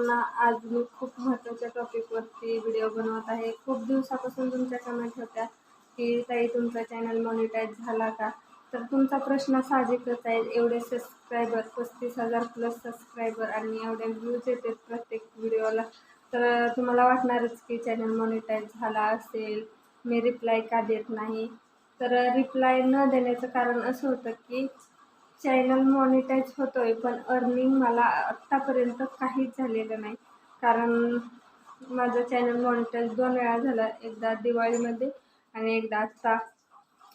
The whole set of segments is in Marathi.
सर्वांना आज मी खूप महत्त्वाच्या टॉपिकवरती व्हिडिओ बनवत आहे. खूप दिवसापासून तुमच्या कमेंट होत्या की ताई तुमचा चॅनल मॉनिटाईज झाला का? तर तुमचा प्रश्न साहजिकच आहे. एवढे सबस्क्रायबर पस्तीस हजार प्लस सबस्क्रायबर आणि एवढे व्ह्यूज येतात प्रत्येक व्हिडिओला तर तुम्हाला वाटणारच की चॅनल मॉनिटाईज झाला असेल. मी रिप्लाय का देत नाही? तर रिप्लाय न देण्याचं कारण असं होतं की चॅनल मॉनिटाईज होतो आहे पण अर्निंग मला आत्तापर्यंत काहीच झालेलं नाही. कारण माझं चॅनल मॉनिटाईज दोन वेळा झालं एकदा दिवाळीमध्ये आणि एकदा आत्ता.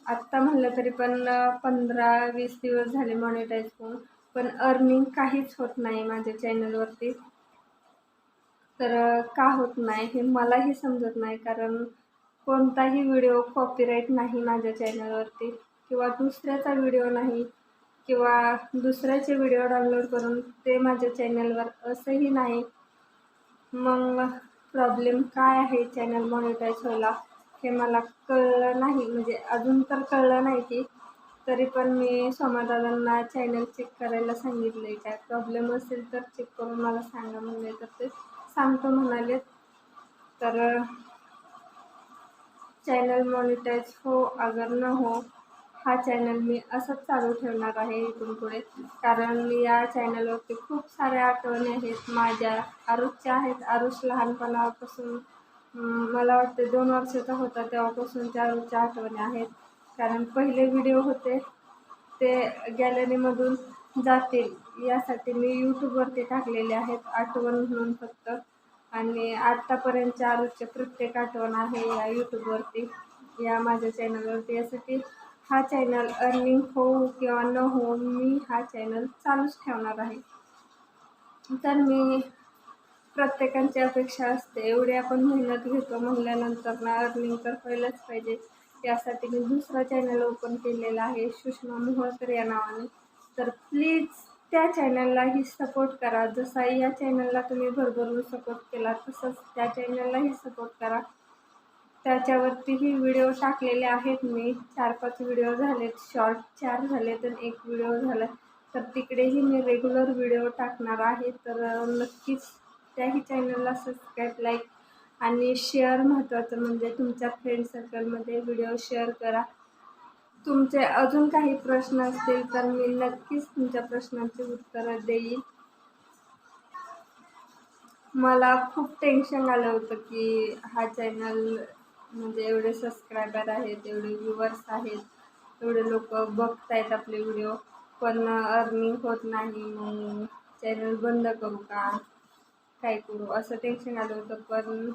आत्ता म्हणलं तरी पण पंधरा वीस दिवस झाले मॉनिटाईज होऊन पण अर्निंग काहीच होत नाही माझ्या चॅनलवरती तर का होत नाही हे मलाही समजत नाही कारण कोणताही व्हिडिओ कॉपीराईट नाही माझ्या चॅनलवरती किंवा दुसऱ्याचा व्हिडिओ नाही. किंवा दुसऱ्याचे व्हिडिओ डाउनलोड करून ते माझ्या चॅनलवर असंही नाही. मग प्रॉब्लेम काय आहे चॅनल मॉनिटाईज व्हायला? हे मला कळलं नाही. म्हणजे अजून तर कळलं नाही की तरी पण मी सोमादादांना चॅनल चेक करायला सांगितलं आहे काय प्रॉब्लेम असेल तर चेक करून मला सांगा म्हणले तर ते सांगतो म्हणाले तर चॅनल मॉनिटाईज हो अगर न हो हा चॅनल मी असंच चालू ठेवणार आहे इथून पुढे कारण या चॅनलवरती खूप साऱ्या आठवणी आहेत. माझ्या आरुषच्या आहेत. आरुष लहानपणापासून मला वाटते दोन वर्षाचा होता तेव्हापासूनच्या आरुषच्या आठवणी आहेत. कारण पहिले व्हिडिओ होते ते गॅलरीमधून जातील. यासाठी मी यूट्यूबवरती टाकलेले आहेत. आठवण म्हणून फक्त. आणि आत्तापर्यंतच्या आरुषचे प्रत्येक आठवण आहे या यूट्यूबवरती या माझ्या चॅनलवरती यासाठी हा चॅनल अर्निंग होऊ किंवा न होऊ मी हा चॅनल चालूच ठेवणार आहे. तर मी प्रत्येकांची अपेक्षा असते एवढी आपण मेहनत घेतो म्हणल्यानंतर ना अर्निंग तर पहिलंच पाहिजे. यासाठी मी दुसरा चॅनल ओपन केलेला आहे सुषमा मोहोळकर या नावाने. तर प्लीज त्या चॅनललाही सपोर्ट करा. जसा या चॅनलला तुम्ही भरभरून सपोर्ट केला तसंच त्या चॅनललाही सपोर्ट करा. त्याच्यावरतीही व्हिडिओ टाकलेले आहेत. मी चार पाच व्हिडिओ झालेत. शॉर्ट चार झाले तर एक व्हिडिओ झाला. तर तिकडेही मी रेग्युलर व्हिडिओ टाकणार आहे. तर नक्कीच त्याही चॅनलला सबस्क्राईब लाईक आणि शेअर महत्त्वाचं म्हणजे तुमच्या फ्रेंड सर्कलमध्ये व्हिडिओ शेअर करा. तुमचे अजून काही प्रश्न असतील तर मी नक्कीच तुमच्या प्रश्नांची उत्तरं देईन. मला खूप टेन्शन आलं होतं की हा चॅनल म्हणजे एवढे सबस्क्रायबर आहेत एवढे व्ह्युअर्स आहेत एवढे लोक बघतायत आपले व्हिडिओ पण अर्निंग होत नाही मग चॅनल बंद करू का? काय करू? असं टेन्शन आलं होतं पण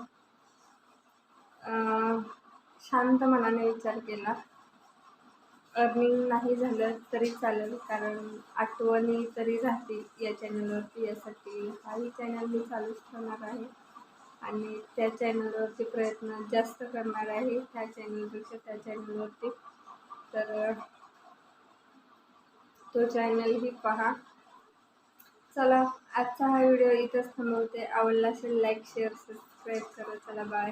शांत मनाने विचार केला. अर्निंग नाही झालं तरी चालेल कारण आठवणी तरी राहतील या चॅनलवरती यासाठी काही चॅनल मी चालूच ठेवणार आहे. आणि त्या चॅनलवरती प्रयत्न जास्त करणार आहे. त्या चॅनलपेक्षा त्या चॅनलवरती तर तो चॅनलही पहा. चला आजचा हा व्हिडिओ इथंच थांबवते. आवडला असेल लाईक शेअर सबस्क्राईब करा. चला बाय